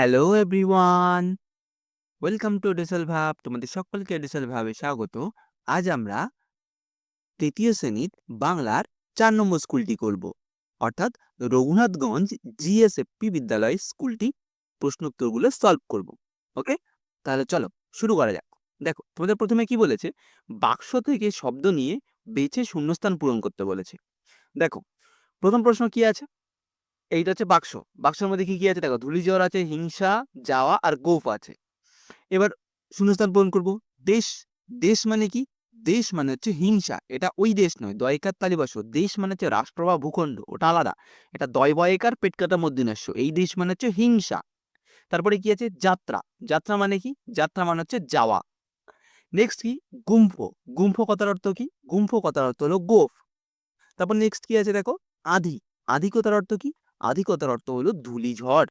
Hello everyone, welcome to ডিসেল ভাব, তোমাদের সকলকে ডিসেল ভাবে স্বাগত। আজ আমরা তৃতীয় শ্রেণির বাংলার চার নম্বর স্কুলটি করব। অর্থাৎ রঘুনাথগঞ্জ জিএসএফপি বিদ্যালয় স্কুলটি প্রশ্নোত্তরগুলো সলভ করব। ওকে? তাহলে চলো, শুরু করা যাক। দেখো, তোমাদের প্রথমে কি বলেছে? বাক্স থেকে শব্দ নিয়ে বেছে শূন্যস্থান পূরণ করতে বলেছে। দেখো, প্রথম প্রশ্ন কি আছে? এইটা হচ্ছে বাক্স। বাক্সের মধ্যে কি কি আছে? দেখো ধূলিজ্বর আছে, হিংসা, যাওয়া আর গোফ আছে। এবার শূন্যস্থান পূরণ করব। দেশ দেশ মানে কি? দেশ মানে হচ্ছে হিংসা। এটা ওই দেশ নয়, দয়কার তালিবাস দেশ মানে হচ্ছে রাষ্ট্র বা ভূখণ্ড। ওটা আলাদা। এটা দয় বয়কার পেট কাটা মধ্যনাস্য এই দেশ মানে হচ্ছে হিংসা। তারপরে কি আছে? যাত্রা। যাত্রা মানে কি? যাত্রা মানে হচ্ছে যাওয়া। নেক্সট কি? গুম্ফ। গুম্ফ কথার অর্থ কি? গুম্ফ কথার অর্থ হলো গোফ। তারপর নেক্সট কি আছে দেখো? আধি। আধি কথার অর্থ কি? আধিকতার অর্থ হলো ধূলিঝড়।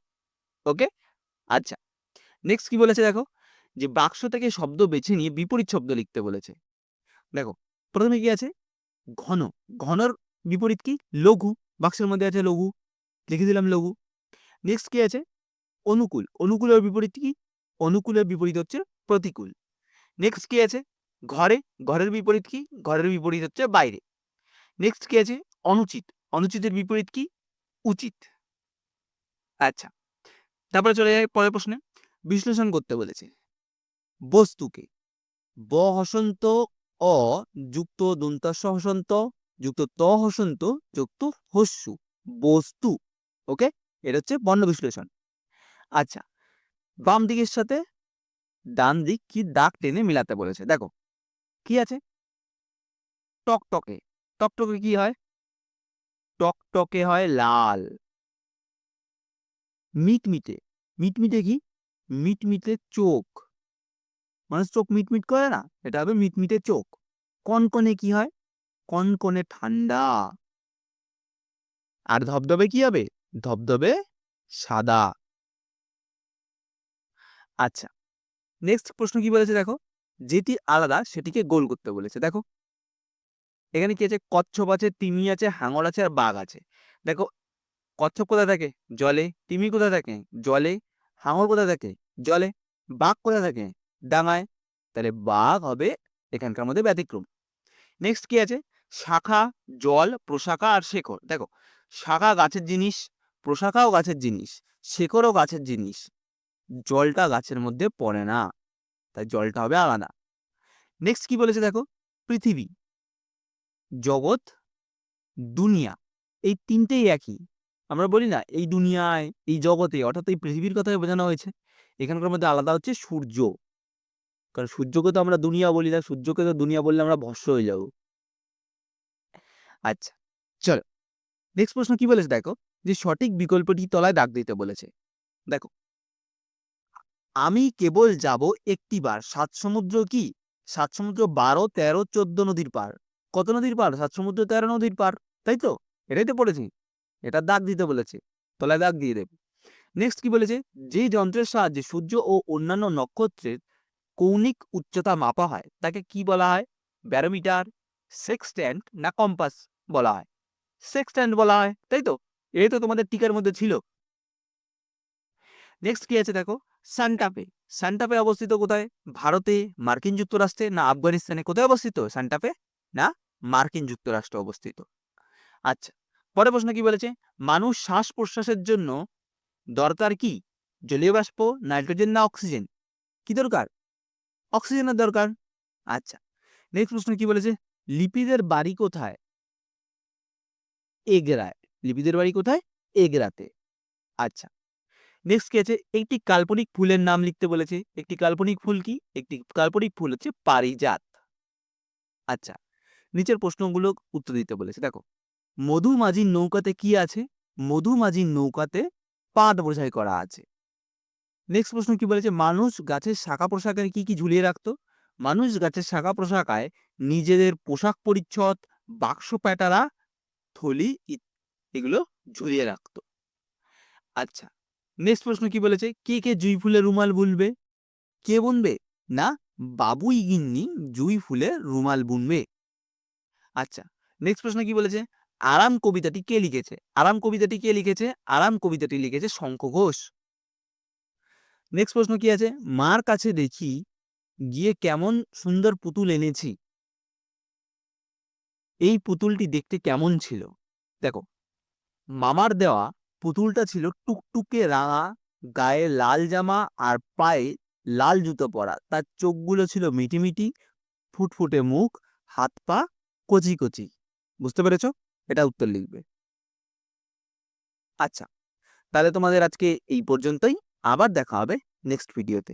ওকে? আচ্ছা নেক্সট কি বলেছে দেখো? যে বাক্স থেকে শব্দ বেছে নিয়ে বিপরীত শব্দ লিখতে বলেছে। দেখো, প্রথমে কি আছে? ঘন। ঘনর বিপরীত কি? লঘু। বাক্সের মধ্যে আছে লঘু। লিখে দিলাম লঘু। নেক্সট কি আছে? অনুকূল। অনুকূলের বিপরীত কি? অনুকূলের বিপরীত হচ্ছে প্রতিকূল। নেক্সট কি আছে? ঘরে। ঘরের বিপরীত কি? ঘরের বিপরীত হচ্ছে বাইরে। নেক্সট কি আছে? অনুচিত। অনুচিতের বিপরীত কি? উচিত। আচ্ছা তারপরে চলে যায় পরের প্রশ্নে। বিশ্লেষণ করতে বলেছে। বস্তুকে ব হসন্ত অ যুক্ত দন্তাস্য হসন্ত যুক্ত ত হসন্ত যুক্ত হস্যু। বস্তু, ওকে? এটা হচ্ছে বর্ণ বিশ্লেষণ। আচ্ছা বাম দিকের সাথে ডান দিক কি দাগ টেনে মিলাতে বলেছে? দেখো, কি আছে? টকটকে টকটকে কি হয়? টকটকে হয় লাল। মিটমিটে। মিটমিটে কি? মিটমিটে চোখ। মানুষ চোখ মিটমিট করে না? এটা হবে মিটমিটে চোখ। কনকনে কি হয়? কনকনে ঠান্ডা। আর ধবধবে কি হবে? ধবধবে সাদা। আচ্ছা নেক্সট প্রশ্ন কি বলেছে দেখো? যেটি আলাদা, সেটিকে গোল করতে বলেছে। দেখো এখানে কি আছে? কচ্ছপ আছে, তিমি আছে, হাঙর আছে, আর বাঘ আছে। দেখো, কচ্ছপ কোথায় থাকে? জলে। তিমি কোথায় থাকে? জলে। হাঙর কোথায় থাকে? জলে। বাঘ কোথায় থাকে? ডাঙায়। তাহলে বাঘ হবে এখানকার মধ্যে ব্যতিক্রম। নেক্সট কি আছে? শাখা, জল, প্রশাখা আর শেকড় দেখো, শাখা গাছের জিনিস, প্রশাখাও গাছের জিনিস শেকড়ও গাছের জিনিস। জলটা গাছের মধ্যে পড়ে না। তাই জলটা হবে আলাদা। নেক্সট কি বলেছে দেখো? পৃথিবী। জগৎ, দুনিয়া, এই তিনটেই একই। আমরা বলি না, এই দুনিয়ায়, এই জগতে, অর্থাৎ এই পৃথিবীর কথাই বোঝানো হয়েছে। এখানকার মধ্যে আলাদা হচ্ছে সূর্য। কারণ সূর্যকে তো আমরা দুনিয়া বলি না, সূর্যকে তো দুনিয়া বললে আমরা ভস্য হয়ে যাব। আচ্ছা চলো। নেক্সট প্রশ্ন কি বলেছে দেখো? যে সঠিক বিকল্পটি তলায় দাগ দিতে বলেছে। দেখো, আমি কেবল যাব একটি বার সাত সমুদ্র কি? সাত সমুদ্র বারো, তেরো, চোদ্দ নদীর পার। কত নদীর পার সাত সমুদ্র, তেরো নদীর পার তাই তো? এটাই তো পড়েছি। এটা দাগ দিতে বলেছে। তলায় দাগ দিয়ে দেবে। নেক্সট কি বলেছে? যে যন্ত্রের সাহায্যে সূর্য ও অন্যান্য নক্ষত্রের কৌণিক উচ্চতা মাপা হয়, তাকে কি বলা হয়? ব্যারোমিটার সেক্সট্যান্ড না কম্পাস বলা হয়? সেক্সট্যান্ড বলা হয়, তাই তো? এই তো তোমাদের টিকার মধ্যে ছিল। নেক্সট কি আছে দেখো? সান্টাপে। সান্টাপে অবস্থিত কোথায়? ভারতে, মার্কিন যুক্তরাষ্ট্রে না আফগানিস্তানে? কোথায় অবস্থিত? সান্টাপে? না? মার্কিন যুক্তরাষ্ট্রে অবস্থিত। আচ্ছা পরে প্রশ্ন কি বলেছে? মানুষ শ্বাস প্রশ্বাসের জন্য দরকার কি? জলীয় বাষ্প, নাইট্রোজেন না অক্সিজেন? কি দরকার? অক্সিজেনের দরকার। আচ্ছা নেক্সট প্রশ্ন কি বলেছে? লিপিদের বাড়ি কোথায়? এগরায়। লিপিদের বাড়ি কোথায়? এগরাতে। আচ্ছা নেক্সট কি আছে? একটি কাল্পনিক ফুলের নাম লিখতে বলেছে। একটি কাল্পনিক ফুল কি? একটি কাল্পনিক ফুল হচ্ছে পারিজাত। আচ্ছা নিচের প্রশ্নগুলো উত্তর দিতে বলেছে। দেখো মধু মাঝির নৌকাতে কি আছে? মধু মাঝির নৌকাতে পাট বোঝাই করা আছে। নেক্সট প্রশ্ন কি বলেছে? মানুষ গাছের শাখা পোশাকের কি কি ঝুলিয়ে রাখতো? মানুষ গাছের শাখা পোশাকায় নিজেদের পোশাক পরিচ্ছদ, বাক্স প্যাটারা, থলি এগুলো ঝুলিয়ে রাখতো। আচ্ছা নেক্সট প্রশ্ন কি বলেছে? কে কে জুই ফুলের রুমাল বুনবে? কে বুনবে? না, বাবুই গিন্নি জুই ফুলের রুমাল বুনবে। আচ্ছা নেক্সট প্রশ্ন কি বলেছে? আরাম কবিতাটি কে লিখেছে? আরাম কবিতাটি কে লিখেছে? আরাম কবিতাটি লিখেছে শঙ্খ ঘোষ। নেক্সট প্রশ্ন কি আছে? মার কাছে দেখি, গিয়ে কেমন সুন্দর পুতুল এনেছি। এই পুতুলটি দেখতে কেমন ছিল? দেখো, মামার দেওয়া পুতুলটা ছিল টুকটুকে রাঙা, গায়ে লাল জামা আর পায়ে লাল জুতো পরা। তার চোখগুলো ছিল মিটিমিটি, ফুটফুটে মুখ, হাত পা কচি কচি। বুঝতে পেরেছ? এটা উত্তর লিখবে। আচ্ছা তাহলে তোমাদের আজকে এই পর্যন্তই। আবার দেখা হবে নেক্সট ভিডিওতে